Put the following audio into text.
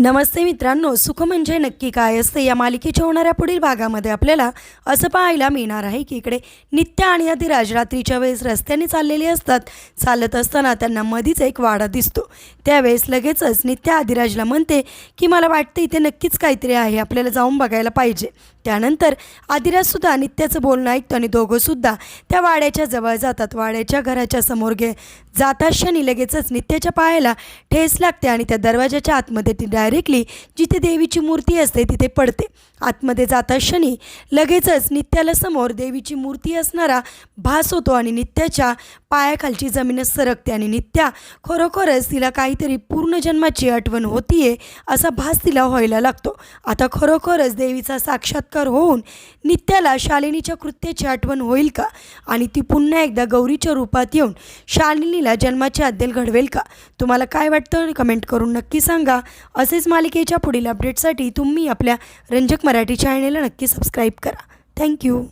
नमस्ते मित्रांनो सुख म्हणजे नक्की काय असते? या मालिकेच्या होणाऱ्या पुढील भागामध्ये आपल्याला असं पाहायला मिळणार आहे की इकडे नित्य आणि अधिराज रात्रीच्या वेळेस रस्त्याने चाललेले असतात. चालत असताना त्यांना मधीच एक वाडा दिसतो. त्यावेळेस लगेचच नित्य अधिराजला म्हणते की मला वाटतं इथे नक्कीच काहीतरी आहे आपल्याला जाऊन बघायला पाहिजे. त्यानंतर आदिराजसुद्धा नित्याचं बोलणं ऐकतो आणि दोघंसुद्धा त्या वाड्याच्या जवळ जातात. वाड्याच्या घराच्या समोर गे जाता क्षणी लगेचच नित्याच्या पायाला ठेस लागते आणि त्या दरवाजाच्या आतमध्ये ती डायरेक्टली जिथे देवीची मूर्ती असते तिथे पडते. आतमध्ये जाता शनी लगेचच नित्याला समोर देवीची मूर्ती असणारा भास होतो आणि नित्याच्या पायाखालची जमीनच सरकते आणि नित्या खरोखरच तिला काहीतरी पूर्ण जन्माची आठवण होतीये असा भास तिला व्हायला लागतो. आता खरोखरच देवीचा साक्षात्कार होऊन नित्याला शालिनीच्या कृत्याची आठवण होईल का? आणि ती पुन्हा एकदा गौरीच्या रूपात येऊन शालिनीला जन्माचे अद्दल घडवेल का? तुम्हाला काय वाटतं? कमेंट करून नक्की सांगा. असेच मालिकेच्या पुढील अपडेटसाठी तुम्ही आपल्या रंजक मराठी चॅनेलला नक्की सबस्क्राईब करा. थँक्यू